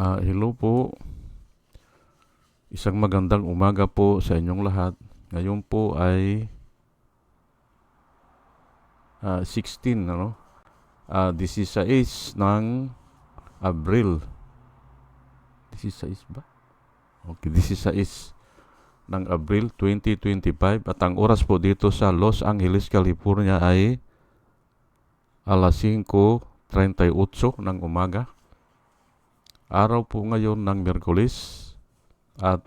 Ah, hello po. Isang magandang umaga po sa inyong lahat. Ngayon po ay ah, 16, ano? Ah, 16 ng Abril. 16 ba? Okay, 16 ng Abril 2025 at ang oras po dito sa Los Angeles, California ay alas 5.38 ng umaga. Araw po ngayon ng Merkulis at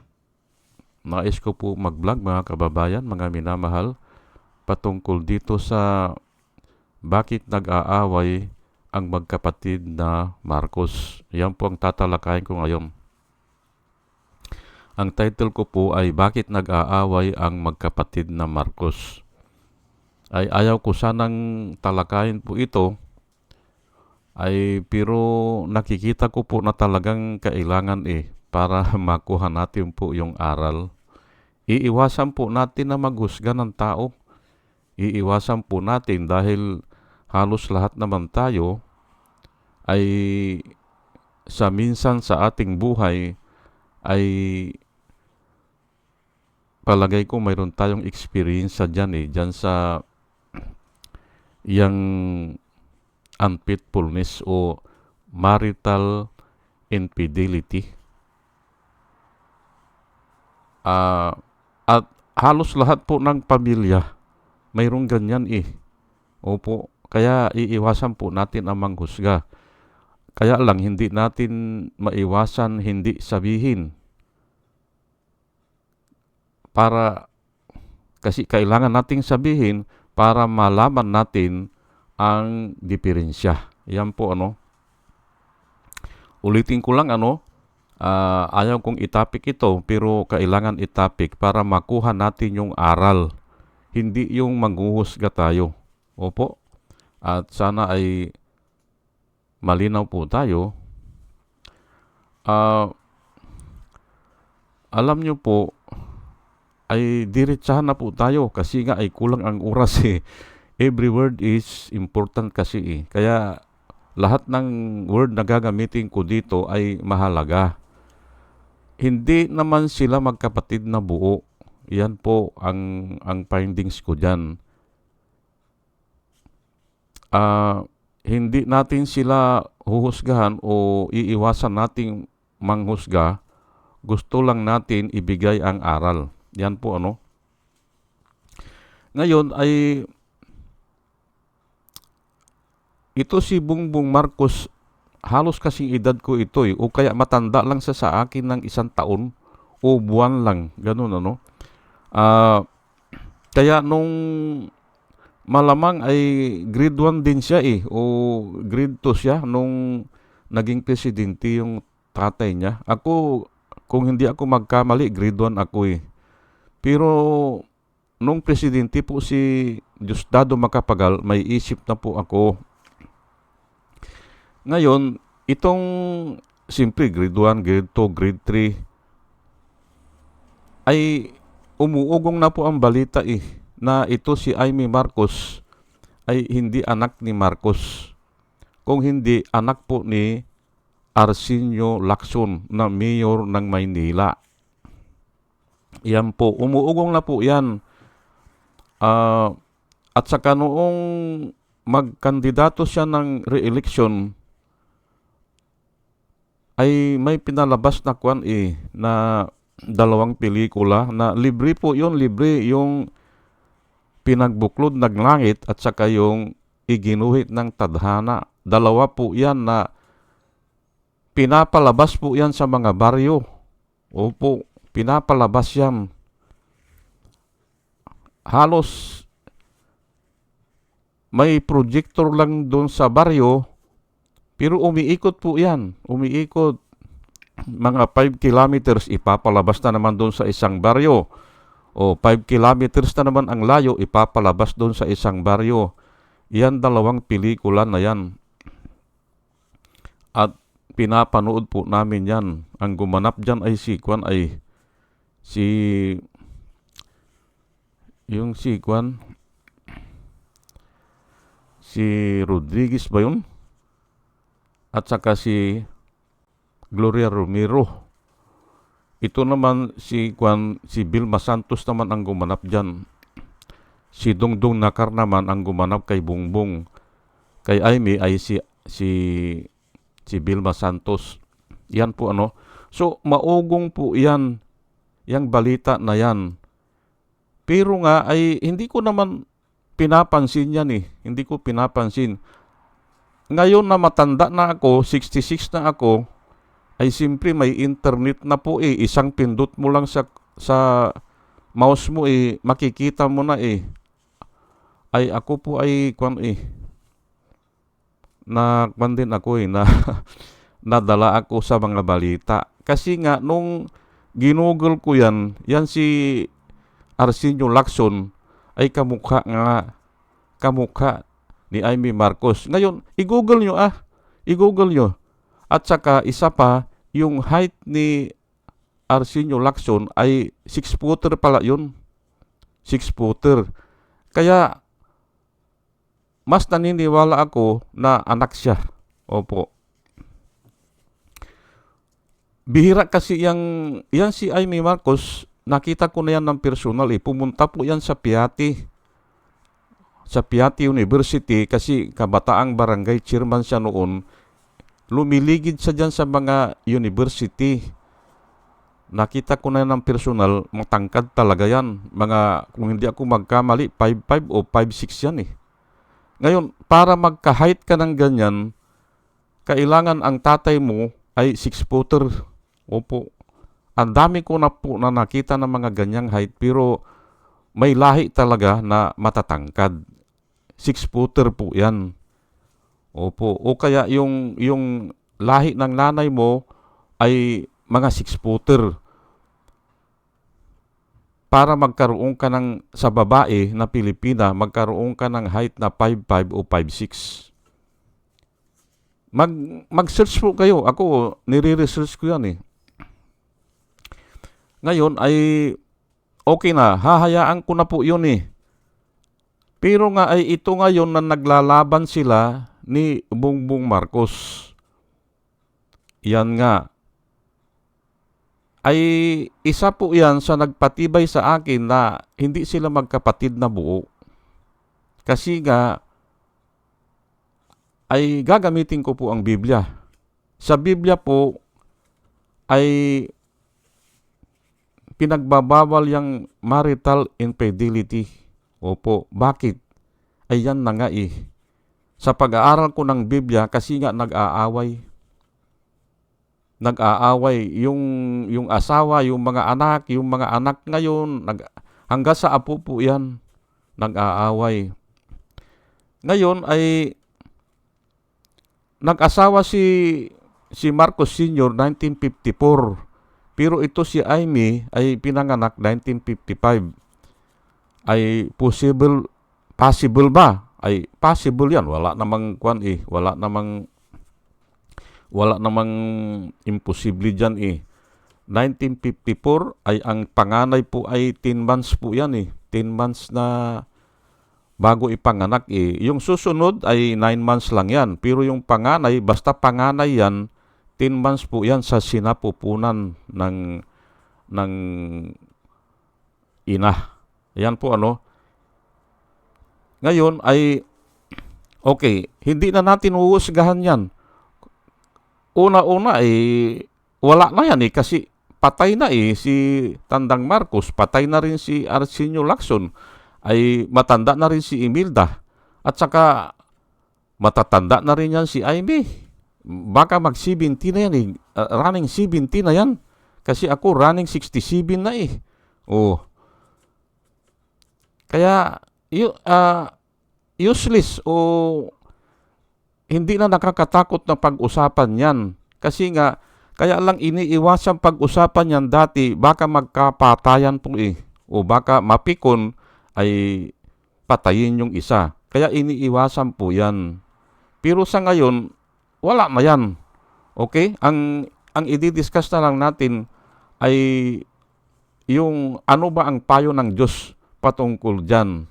nais ko po mag-vlog mga kababayan, mga minamahal patungkol dito sa bakit nag-aaway ang magkapatid na Marcos. Yan po ang tatalakayin ko ngayon. Ang title ko po ay Bakit nag-aaway ang magkapatid na Marcos? Ay ayaw ko sanang talakayin po ito ay pero nakikita ko po na talagang kailangan eh para makuha natin po yung aral. Iiwasan po natin na maghusga ng tao. Iiwasan po natin dahil halos lahat naman tayo ay sa minsan sa ating buhay ay palagay ko mayroon tayong experience sa dyan eh, dyan sa yung unfaithfulness o marital infidelity. Uh, at halos lahat po ng pamilya mayroong ganyan eh. Opo, kaya iiwasan po natin ang manghusga. Kaya lang hindi natin maiwasan hindi sabihin para kasi kailangan nating sabihin para malaman natin ang diferensya. Yan po ano. Ulitin ko lang ano, uh, ayaw kong itapik ito pero kailangan itapik para makuha natin yung aral. Hindi yung manghuhusga tayo. Opo. At sana ay malinaw po tayo. Uh, alam nyo po, ay diretsahan na po tayo kasi nga ay kulang ang oras eh. Every word is important kasi eh. Kaya lahat ng word na gagamitin ko dito ay mahalaga. Hindi naman sila magkapatid na buo. Yan po ang ang findings ko diyan. Ah, uh, hindi natin sila huhusgahan o iiwasan nating manghusga. Gusto lang natin ibigay ang aral. Yan po ano. Ngayon ay ito si Bungbong Marcos halos kasing edad ko ito eh, o kaya matanda lang sa sa akin ng isang taon o buwan lang, ganun ano. Uh, kaya nung malamang ay grade 1 din siya eh, o grade 2 siya nung naging presidente yung tatay niya. Ako, kung hindi ako magkamali, grade 1 ako eh. Pero nung presidente po si Diosdado Macapagal, may isip na po ako. Ngayon, itong simple grade 1, grade 2, grade 3 ay umuugong na po ang balita eh na ito si Amy Marcos ay hindi anak ni Marcos. Kung hindi, anak po ni Arsenio Lacson na mayor ng Maynila. Yan po, umuugong na po yan. Uh, at saka noong magkandidato siya ng re-election, ay may pinalabas na kwan eh, na dalawang pelikula na libre po yon libre yung pinagbuklod ng langit at saka yung iginuhit ng tadhana. Dalawa po yan na pinapalabas po yan sa mga baryo. Opo, pinapalabas yan. Halos may projector lang doon sa baryo, pero umiikot po yan. Umiikot. Mga 5 kilometers, ipapalabas na naman doon sa isang baryo. O 5 kilometers na naman ang layo, ipapalabas doon sa isang baryo. Yan dalawang pelikula na yan. At pinapanood po namin yan. Ang gumanap dyan ay si Kwan ay si yung si Kwan si Rodriguez ba yun? At saka si Gloria Romero. Ito naman si Juan, si Vilma Santos naman ang gumanap diyan. Si Dongdong Nakar naman ang gumanap kay Bungbong. Kay Amy ay si si si Vilma Santos. Yan po ano. So maugong po yan. Yang balita na yan. Pero nga ay hindi ko naman pinapansin yan eh. Hindi ko pinapansin. Ngayon na matanda na ako, 66 na ako, ay simpre may internet na po eh. Isang pindot mo lang sa, sa mouse mo eh, makikita mo na eh. Ay ako po ay kwan eh. Na kwan din ako eh, na nadala ako sa mga balita. Kasi nga nung ginugol ko yan, yan si Arsenio Lacson ay kamukha nga kamukha ni Amy Marcos. Ngayon, i-google nyo ah. I-google nyo. At saka isa pa, yung height ni Arsenio Lacson ay 6 footer pala yun. 6 footer. Kaya, mas naniniwala ako na anak siya. Opo. Bihira kasi yang, yan si Amy Marcos, nakita ko na yan ng personal eh. Pumunta po yan sa Piati. Sa Piati University kasi kabataang barangay chairman siya noon. Lumiligid siya dyan sa mga university. Nakita ko na ng personal, matangkad talaga yan. Mga, kung hindi ako magkamali, 5'5 o 5'6 yan eh. Ngayon, para magka-height ka ng ganyan, kailangan ang tatay mo ay 6 footer. Opo. Ang dami ko na po na nakita ng mga ganyang height pero may lahi talaga na matatangkad. 6 footer po yan. Opo. O kaya yung, yung lahi ng nanay mo ay mga 6 footer. Para magkaroon ka ng, sa babae na Pilipina, magkaroon ka ng height na 5'5 o 5'6. Mag, mag-search po kayo. Ako, nire-research ko yan eh. Ngayon ay okay na, hahayaan ko na po yun eh. Pero nga ay ito ngayon na naglalaban sila ni Bongbong Marcos. Yan nga. Ay isa po yan sa nagpatibay sa akin na hindi sila magkapatid na buo. Kasi nga ay gagamitin ko po ang Biblia. Sa Biblia po ay pinagbabawal yung marital infidelity. Opo, bakit? Ay yan na nga eh. Sa pag-aaral ko ng Biblia, kasi nga nag-aaway. Nag-aaway. Yung, yung asawa, yung mga anak, yung mga anak ngayon, nag, hanggang sa apo po yan, nag-aaway. Ngayon ay nag-asawa si si Marcos Sr. 1954 pero ito si Amy ay pinanganak 1955. Ay possible possible ba? Ay possible 'yan. Wala namang kwan eh. Wala namang wala namang imposible diyan eh. 1954 ay ang panganay po ay 10 months po 'yan eh. 10 months na bago ipanganak eh. Yung susunod ay 9 months lang 'yan. Pero yung panganay basta panganay 'yan 10 months po yan sa sinapupunan ng ng ina. Yan po ano. Ngayon ay okay, hindi na natin uusgahan yan. Una-una ay eh, wala na yan eh kasi patay na eh si Tandang Marcos, patay na rin si Arsenio Lacson, ay matanda na rin si Imelda. At saka matatanda na rin yan si Amy baka mag 70 na yan eh. Uh, running 70 na yan. Kasi ako running 67 na eh. Oh. Kaya uh, useless o hindi na nakakatakot na pag-usapan yan. Kasi nga, kaya lang iniiwasan pag-usapan yan dati, baka magkapatayan po eh. O baka mapikon ay patayin yung isa. Kaya iniiwasan po yan. Pero sa ngayon, wala na yan. Okay? Ang, ang i-discuss na lang natin ay yung ano ba ang payo ng Diyos patungkol dyan.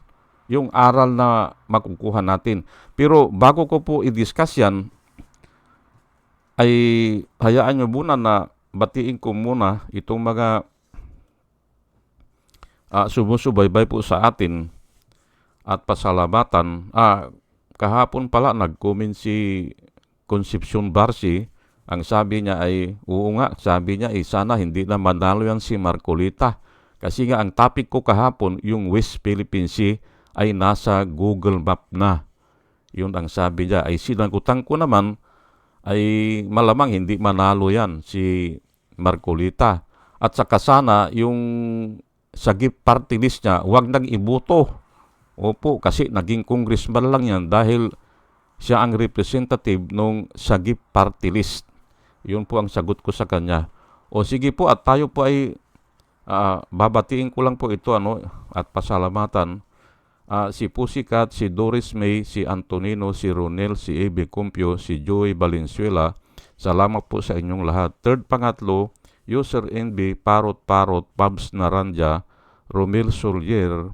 Yung aral na makukuha natin. Pero bago ko po i-discuss yan, ay hayaan nyo muna na batiin ko muna itong mga ah, sumusubaybay po sa atin at pasalamatan. Ah, kahapon pala nag-comment si Concepcion Barsi. Ang sabi niya ay, oo nga, sabi niya ay sana hindi na manalo yan si Marcolita. Kasi nga ang topic ko kahapon, yung West Philippine Sea ay nasa Google Map na. Yun ang sabi niya. Ay sinagutan ko naman ay malamang hindi manalo yan si Marcolita. At saka sana yung sagip party list niya, wag nang ibuto. Opo, kasi naging congressman lang yan dahil siya ang representative ng sagip party list. Yun po ang sagot ko sa kanya. O sige po at tayo po ay ah, babatiin ko lang po ito ano at pasalamatan. Ah, si Pusikat, si Doris May, si Antonino, si Ronel, si Ebe Cumpio, si Joey Valenzuela. Salamat po sa inyong lahat. Third pangatlo, User NB, Parot Parot, Pabs Naranja, Romel Solier,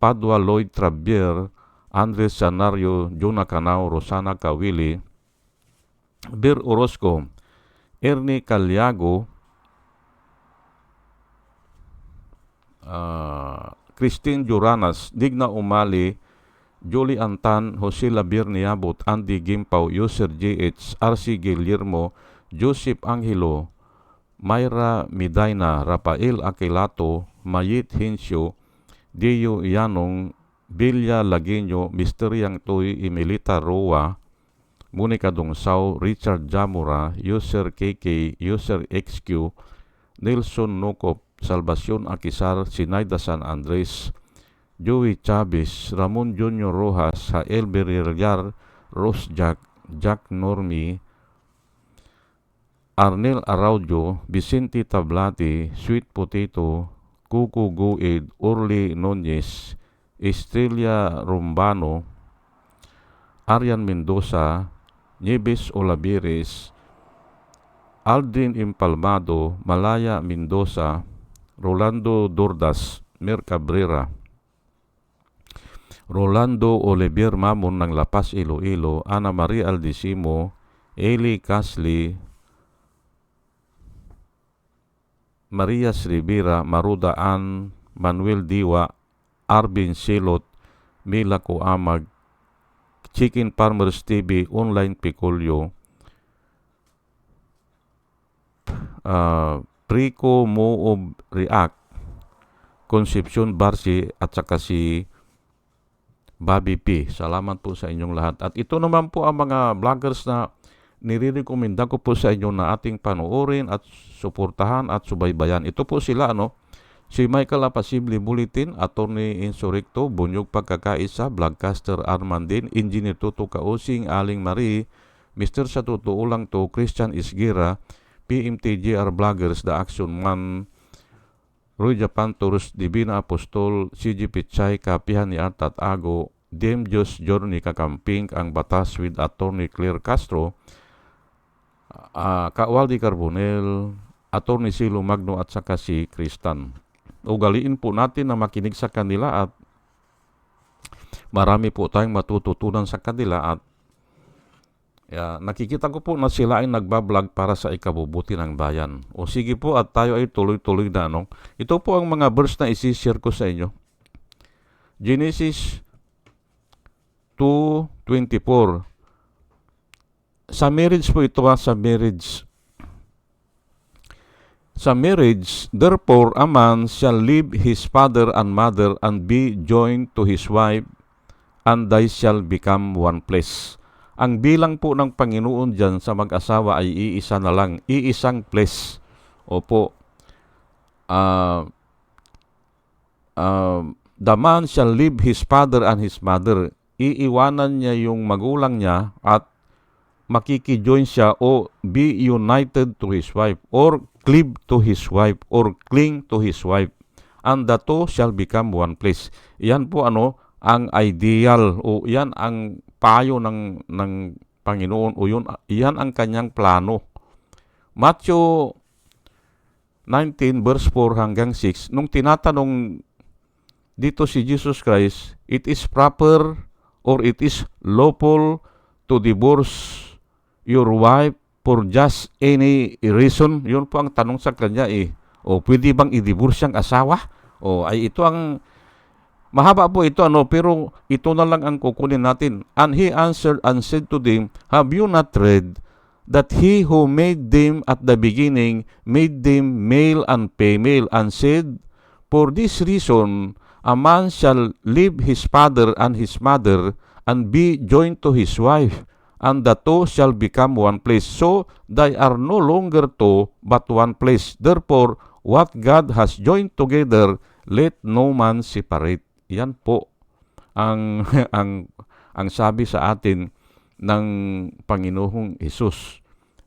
Padua Lloyd Trabier, Andres Sanario, Juna Canao, Rosana Kawili, Bir Orozco, Ernie Calyago, ah, Christine Juranas, Digna Umali, Julie Antan, Jose Labir Niabot, Andy Gimpaw, User JH, RC Guillermo, Joseph Angelo, Myra Midaina, Rafael Aquilato, Mayit Hinsyo, Dio Yanong, Bilya Lagueño, Mr. Yang Toy, Emilita Roa, Monica Dongsaw, Richard Jamura, User KK, User XQ, Nelson Nokop, Salvacion Akisar, Sinaida San Andres, Joey Chavez, Ramon Junior Rojas, Jael Berillar, Rose Jack, Jack Normi, Arnel Araujo, Vicente Tablati, Sweet Potato, Kuku Guid, Orly Nunez, Estrella Rumbano, Arian Mendoza, Nieves Olaveres, Aldrin Impalmado, Malaya Mendoza, Rolando Dordas, Mer Cabrera, Rolando Olivier Mamon ng Lapas Iloilo, Ana Maria Aldisimo, Eli Casli, Maria Rivera, Maruda Ann, Manuel Diwa, Arvin Silot, Mila Kuamag, Chicken Farmers TV, Online Picolio, uh, Prico Moob React, Concepcion Barsi at saka si Bobby P. Salamat po sa inyong lahat. At ito naman po ang mga vloggers na nire-recommenda ko po sa inyo na ating panoorin at suportahan at subaybayan. Ito po sila ano, si Michael Apasible Bulletin, Attorney Insurrecto, Bunyog Pagkakaisa, Vlogcaster Armandin, Engineer Tuto Kausing, Aling Marie, Mr. Sa Totoo Lang To, Christian Isgira, PMTGR Vloggers, The Action Man, Roy Japan Tours, Divina Apostol, CG Pichay, Kapihan ni Artat Ago, Dem Diyos Journey Kakamping, Ang Batas with Attorney Claire Castro, uh, Kawaldi Carbonel, Attorney Silo Magno at saka si Kristan. Ugaliin po natin na makinig sa kanila at marami po tayong matututunan sa kanila at Yeah, nakikita ko po na sila ay nagbablog para sa ikabubuti ng bayan. O sige po at tayo ay tuloy-tuloy na. No? Ito po ang mga verse na isi-share ko sa inyo. Genesis 2.24 Sa marriage po ito ha, sa marriage. Sa marriage, therefore a man shall leave his father and mother and be joined to his wife, and they shall become one flesh. Ang bilang po ng Panginoon dyan sa mag-asawa ay iisa na lang, iisang place. Opo. Uh, uh, the man shall leave his father and his mother. Iiwanan niya yung magulang niya at makikijoin siya o be united to his wife or cleave to his wife or cling to his wife. And the two shall become one place. Yan po ano, ang ideal o yan ang payo ng ng Panginoon o yun iyan ang kanyang plano. Matthew 19 verse 4 hanggang 6 nung tinatanong dito si Jesus Christ, it is proper or it is lawful to divorce your wife for just any reason? Yun po ang tanong sa kanya eh. O pwede bang i-divorce ang asawa? O ay ito ang mahaba po ito ano pero ito na lang ang kukunin natin. And he answered and said to them, Have you not read that he who made them at the beginning made them male and female and said, For this reason a man shall leave his father and his mother and be joined to his wife, and the two shall become one place. So they are no longer two, but one place. Therefore, what God has joined together, let no man separate. Yan po ang ang ang sabi sa atin ng Panginoong Hesus.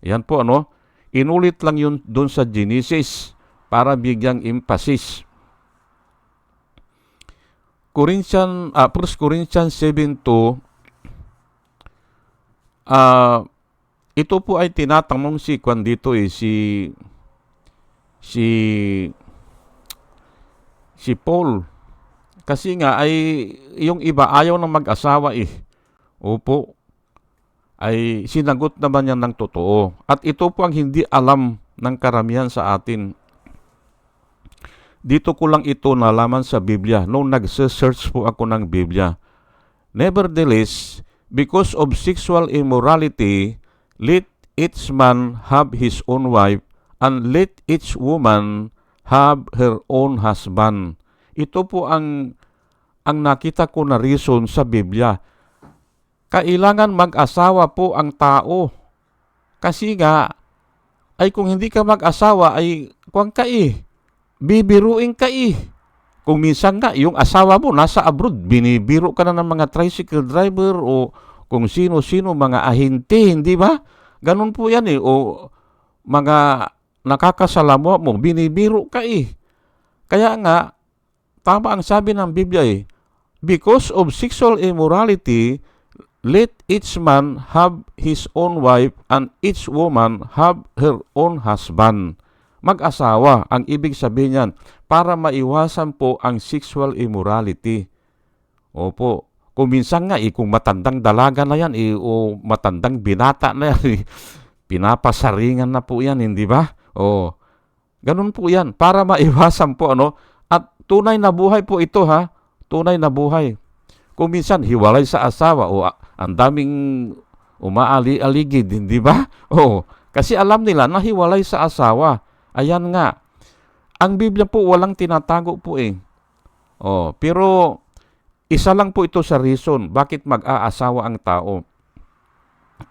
Yan po ano, inulit lang yun doon sa Genesis para bigyang emphasis. Corinthians, ah, 1 Corinthians 7.2, ah, ito po ay tinatanong si Kwan dito eh, si, si, si Paul. Kasi nga ay, yung iba ayaw na mag-asawa eh. Opo, ay sinagot naman niya ng totoo. At ito po ang hindi alam ng karamihan sa atin. Dito ko lang ito nalaman sa Biblia nung nagse-search po ako ng Biblia. Nevertheless, because of sexual immorality, let each man have his own wife, and let each woman have her own husband. Ito po ang ang nakita ko na reason sa Biblia. Kailangan mag-asawa po ang tao. Kasi nga, ay kung hindi ka mag-asawa, ay kuwang ka eh. Bibiruin ka eh. Kung minsan nga, yung asawa mo nasa abroad, binibiro ka na ng mga tricycle driver o kung sino-sino, mga ahente, hindi ba? Ganun po yan eh. O mga nakakasalamu mo, binibiro ka eh. Kaya nga, tama ang sabi ng Biblia eh, because of sexual immorality, let each man have his own wife and each woman have her own husband. Mag-asawa, ang ibig sabihin niyan, para maiwasan po ang sexual immorality. Opo, kung minsan nga, eh, kung matandang dalaga na yan, eh, o matandang binata na yan, eh, pinapasaringan na po yan, hindi ba? O, ganun po yan, para maiwasan po, ano, tunay na buhay po ito, ha? Tunay na buhay. Kung minsan, hiwalay sa asawa, o ang daming umaali-aligid, hindi ba? O, kasi alam nila na hiwalay sa asawa. Ayan nga. Ang Biblia po walang tinatago po eh. Oh, pero isa lang po ito sa reason bakit mag-aasawa ang tao.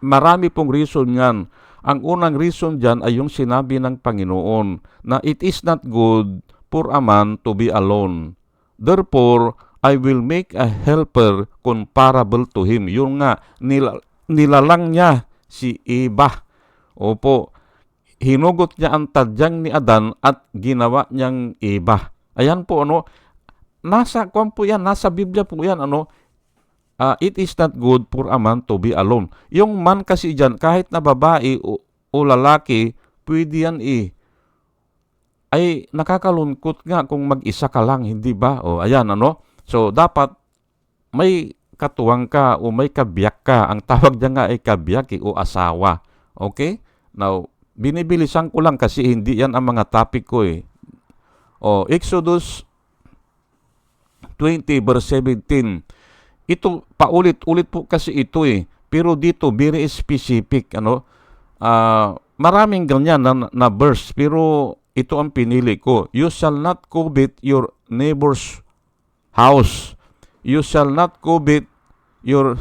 Marami pong reason yan. Ang unang reason dyan ay yung sinabi ng Panginoon na it is not good for a man to be alone. Therefore, I will make a helper comparable to him. Yung nga, nila, nilalang niya si Eva. Opo, hinugot niya ang tadyang ni Adan at ginawa niyang Eva. Ayan po ano, nasa kwan po yan, nasa Biblia po yan ano, ah, it is not good for a man to be alone. Yung man kasi dyan, kahit na babae o, o lalaki, pwede yan eh. Ay nakakalungkot nga kung mag-isa ka lang, hindi ba? O ayan ano, so dapat may katuwang ka o may kabiyak ka. Ang tawag niya nga ay kabiyak eh, o asawa. Okay? Now, binibilisan ko lang kasi hindi yan ang mga topic ko eh. O, Exodus 20 verse 17. Ito, paulit-ulit po kasi ito eh. Pero dito, very specific, ano. Ah, maraming ganyan na, na verse, pero ito ang pinili ko. You shall not covet your neighbor's house. You shall not covet your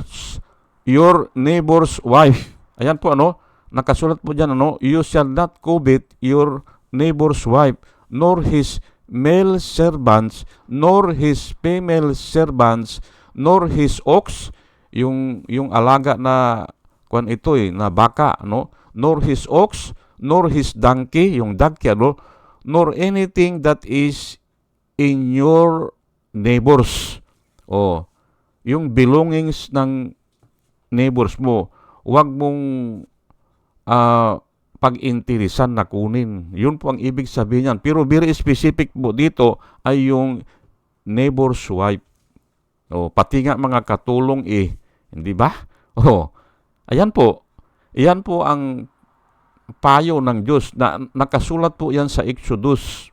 your neighbor's wife. Ayan po ano, nakasulat po diyan ano, you shall not covet your neighbor's wife, nor his male servants, nor his female servants, nor his ox, yung yung alaga na kwan ito eh, na baka, no? Nor his ox, nor his donkey, yung donkey, ano? Nor anything that is in your neighbors. O, yung belongings ng neighbors mo, huwag mong ah, pag-interesan na kunin. Yun po ang ibig sabihin niyan. Pero very specific po dito ay yung neighbor's wife. O, pati nga mga katulong eh. Hindi ba? O, ayan po. Iyan po ang payo ng Diyos na nakasulat po yan sa Exodus.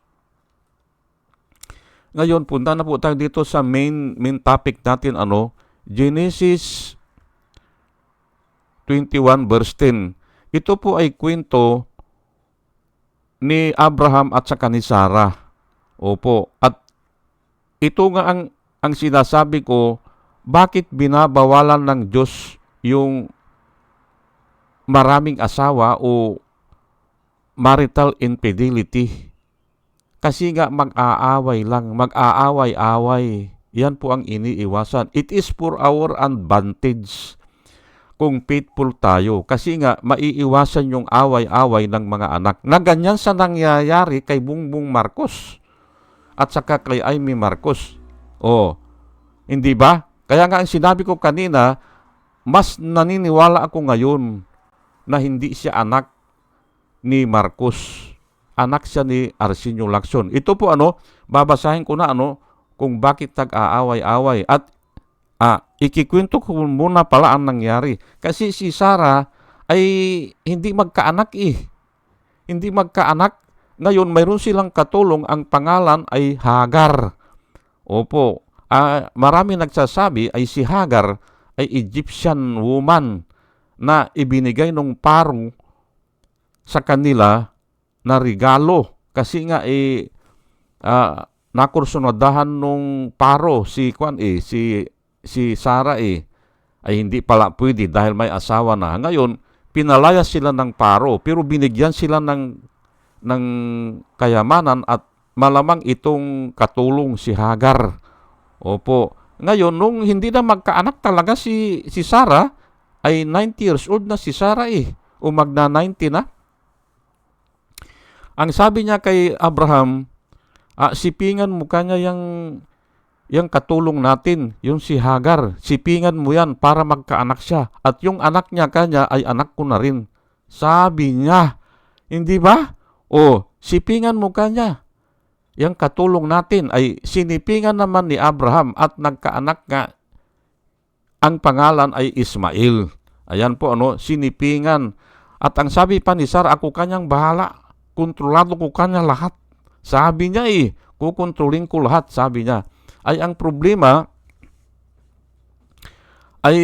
Ngayon, punta na po tayo dito sa main main topic natin ano, Genesis 21 verse 10. Ito po ay kwento ni Abraham at saka ni Sarah. Opo. At ito nga ang ang sinasabi ko, bakit binabawalan ng Diyos yung maraming asawa o marital infidelity? Kasi nga mag-aaway lang, mag-aaway-away. Yan po ang iniiwasan. It is for our advantage kung faithful tayo. Kasi nga, maiiwasan yung away-away ng mga anak. Na ganyan sa nangyayari kay Bungbong Marcos at saka kay Amy Marcos. Oh, hindi ba? Kaya nga ang sinabi ko kanina, mas naniniwala ako ngayon na hindi siya anak ni Marcos. Anak siya ni Arsenio Lacson. Ito po ano, babasahin ko na ano, kung bakit tag-aaway-away. At ah, ikikwento ko muna pala ang nangyari. Kasi si Sarah ay hindi magkaanak eh. Hindi magkaanak. Ngayon, mayroon silang katulong. Ang pangalan ay Hagar. Opo. Ah, marami nagsasabi ay si Hagar ay Egyptian woman na ibinigay ng parong sa kanila na regalo. Kasi nga eh, ah, nakursunadahan nung paro si Kwan eh, si si Sarah eh, ay hindi pala pwede dahil may asawa na. Ngayon, pinalaya sila ng paro pero binigyan sila ng ng kayamanan at malamang itong katulong si Hagar. Opo. Ngayon, nung hindi na magkaanak talaga si, si Sarah, ay 90 years old na si Sarah eh. O magna 90 na. Ang sabi niya kay Abraham, ah, sipingan mo kanya yung, yung katulong natin, yung si Hagar. Sipingan mo yan para magkaanak siya. At yung anak niya kanya ay anak ko na rin. Sabi niya, hindi ba? O, sipingan mo kanya. Yung katulong natin ay sinipingan naman ni Abraham at nagkaanak nga ang pangalan ay Ismail. Ayan po ano, sinipingan. At ang sabi pa ni Sarah, ako kanyang bahala. Kontrolado ko kanya lahat. Sabi niya eh, kukontrolin ko lahat, sabi niya. Ay ang problema ay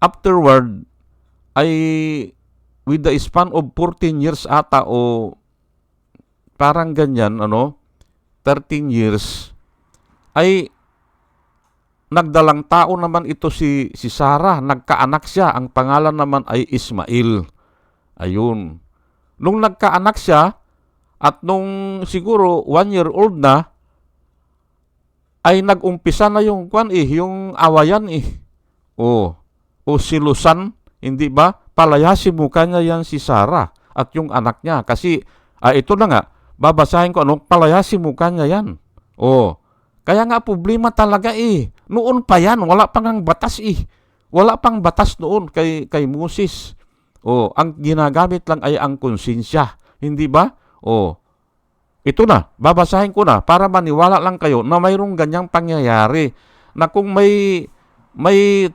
afterward ay with the span of 14 years ata o parang ganyan ano 13 years ay nagdalang tao naman ito si si Sarah. Nagkaanak siya. Ang pangalan naman ay Ismail. Ayun. Nung nagkaanak siya at nung siguro one year old na ay nagumpisa na yung kwan eh yung awayan eh. O o silusan hindi ba? Palayasin mo kanya yan si Sarah at yung anak niya. Kasi ah, ito na nga babasahin ko ano, palayasin mo kanya yan. Oh, kaya nga problema talaga eh. Noon pa yan, wala pang ang batas eh. Wala pang batas noon kay, kay Moses. Oh, ang ginagamit lang ay ang konsensya. Hindi ba? Oh, ito na, babasahin ko na para maniwala lang kayo na mayroong ganyang pangyayari na kung may may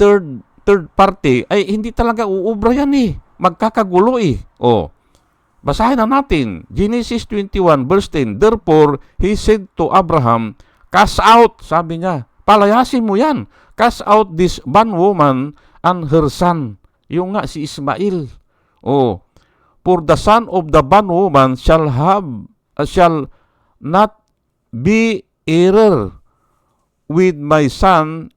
third third party ay hindi talaga uubra yan eh. Magkakagulo eh. Oh, Basahin na natin. Genesis 21 verse 10. Therefore, he said to Abraham, Cast out, sabi niya. Palayasin mo yan. Cast out this bondwoman and her son. Yung nga si Ismail. Oh. For the son of the bondwoman shall have, uh, shall not be heir with my son,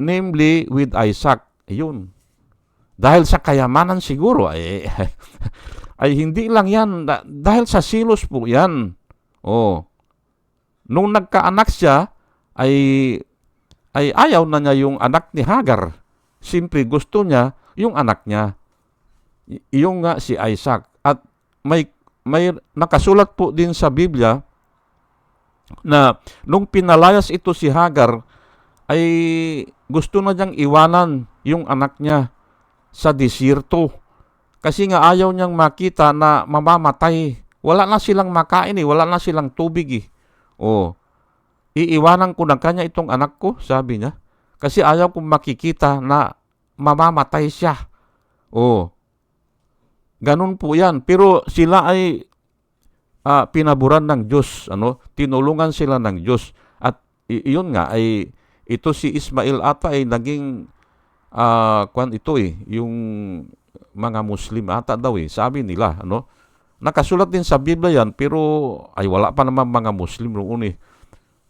namely with Isaac. Yun. Dahil sa kayamanan siguro, eh, ay hindi lang yan, dahil sa silos po yan. Oh. Nung nagkaanak siya, ay, ay ayaw na niya yung anak ni Hagar. Simple gusto niya yung anak niya. Y- yung nga si Isaac. At may, may nakasulat po din sa Biblia na nung pinalayas ito si Hagar, ay gusto na niyang iwanan yung anak niya sa desierto. Kasi nga ayaw niyang makita na mamamatay. Wala na silang makain eh, wala na silang tubig eh. Oh. Iiwanan ko na kanya itong anak ko, sabi niya. Kasi ayaw kong makikita na mamamatay siya. Oh. ganun po yan. Pero sila ay ah, pinaburan ng Diyos. Ano? Tinulungan sila ng Diyos. At iyon nga ay ito si Ismail ata ay naging ah kwan ito eh, yung mga Muslim ata daw eh, sabi nila, ano? Nakasulat din sa Biblia yan, pero ay wala pa naman mga Muslim noon eh.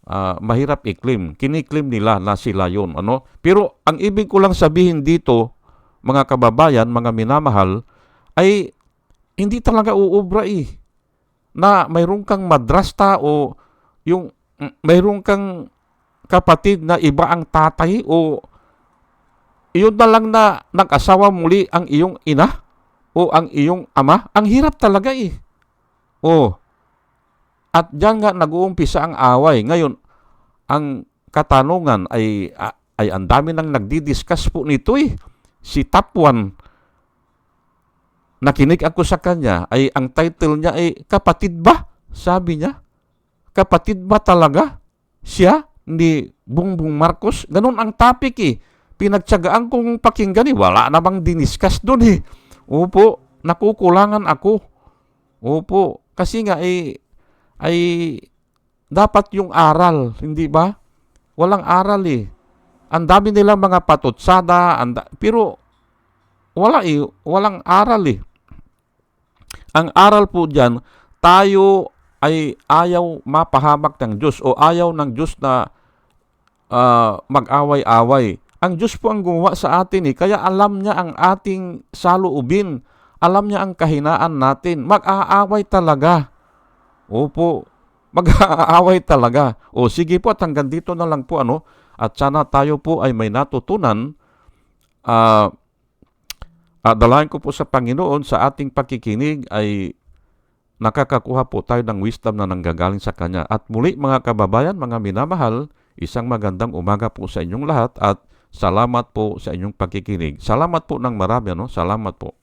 Ah, mahirap i-claim. Kini-claim nila na sila yon ano? Pero ang ibig ko lang sabihin dito, mga kababayan, mga minamahal, ay hindi talaga uubra eh. Na mayroon kang madrasta o yung mm, mayroon kang kapatid na iba ang tatay o iyon na lang na nag-asawa muli ang iyong ina o ang iyong ama, ang hirap talaga eh. Oh. At diyan nga nag-uumpisa ang away. Ngayon, ang katanungan ay ay ang dami nang nagdi-discuss po nito eh. Si 1 nakinig ako sa kanya ay ang title niya ay Kapatid ba? Sabi niya. Kapatid ba talaga? Siya ni Bongbong Marcos? Ganun ang topic eh pinagtsagaan kong pakinggan eh. Wala namang diniscuss doon eh. Opo, nakukulangan ako. Opo, kasi nga eh, ay dapat yung aral, hindi ba? Walang aral eh. Ang dami nila mga patutsada, anda, pero wala eh, walang aral eh. Ang aral po dyan, tayo ay ayaw mapahamak ng Diyos o ayaw ng Diyos na ah, mag-away-away. Ang Diyos po ang gumawa sa atin eh. Kaya alam niya ang ating saluubin. Alam niya ang kahinaan natin. Mag-aaway talaga. Opo. Mag-aaway talaga. O sige po at hanggang dito na lang po ano. At sana tayo po ay may natutunan. Ah, at dalayan ko po sa Panginoon sa ating pakikinig ay nakakakuha po tayo ng wisdom na nanggagaling sa Kanya. At muli mga kababayan, mga minamahal, isang magandang umaga po sa inyong lahat at salamat po sa inyong pakikinig. Salamat po ng marami, ano? Salamat po.